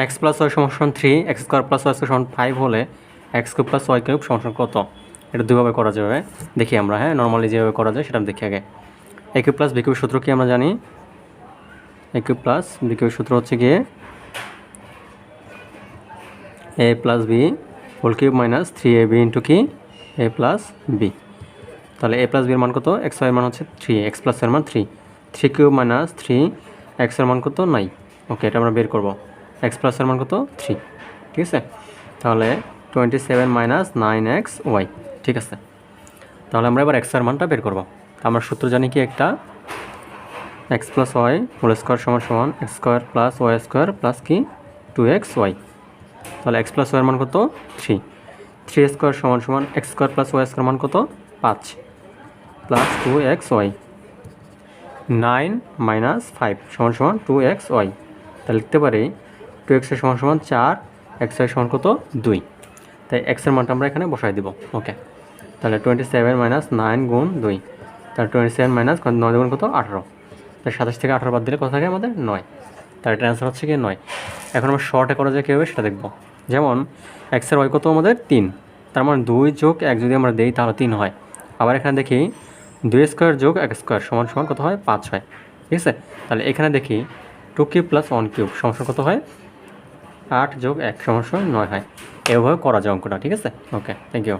X plus Y সমান three, X square plus Y square five হলে X cube plus Y cube সমান কত? এটা দুইভাবে করা যাবে। দেখি আমরা হ্যাঁ নর্মালি যেভাবে করা যায় সেটা দেখি আগে। A cube plus B cube সূত্র কি আমরা জানি? A cube plus B cube সূত্র হচ্ছে গিয়ে A plus B whole cube minus three A B into কি? A plus B. তাহলে এ প্লাস বির মান কত? এক্স ওয়াই মান হচ্ছে থ্রি, এক্স প্লাস এর মান three. Three cube minus three এক্সের মান কত? নাই ওকে, এটা আমরা বের করব। এক্স প্লাসের মান কত? থ্রি ঠিক আছে? তাহলে twenty seven minus nine X Y ঠিক আছে? তাহলে আমরা এবার এক্সের মানটা বের করব। আমরা সূত্র জানি কি একটা? X plus Y whole square সমান সমান X square plus Y square plus কি? টু এক্স ওয়াই তাহলে এক্স প্লাস ওয়াইয়ের মান কত? থ্রি থ্রি স্কোয়ার সমান সমান X square plus Y square মান কত? পাঁচ। Plus two X Y nine minus five সমান সমান টু এক্স ওয়াই তাহলে লিখতে পারি টু এক্সের সমান সমান চার, এক্স ওয়াই সমান কত? দুই। তাই এক্সের মানটা আমরা এখানে বসাই দিব। ওকে। তাহলে টোয়েন্টি সেভেন মাইনাস নাইন গুণ দুই। তাহলে টোয়েন্টি সেভেন মাইনাস নয় গুণ কত? আঠারো। তাই সাতাশ থেকে আঠারো বাদ দিলে কত থাকে আমাদের? নয়। এটা অ্যান্সার হচ্ছে কি নয়। এখন আমরা শর্টে করা যায় কীভাবে সেটা দেখব। যেমন এক্সের ওয়াই কত আমাদের? তিন। তার মানে দুই যোগ এক যদি আমরা দেই তাহলে তিন হয়। আবার এখানে দেখি, দুই স্কোয়ার যোগ এক স্কোয়ার সমান সমান কত হয়? পাঁচ হয়। ঠিক আছে? তাহলে এখানে দেখি two cube plus one cube সমান কত হয়? আট যোগ এক সমস্যা নয় হয়। এভাবে করা যায় অঙ্কটা, ঠিক আছে? Okay thank you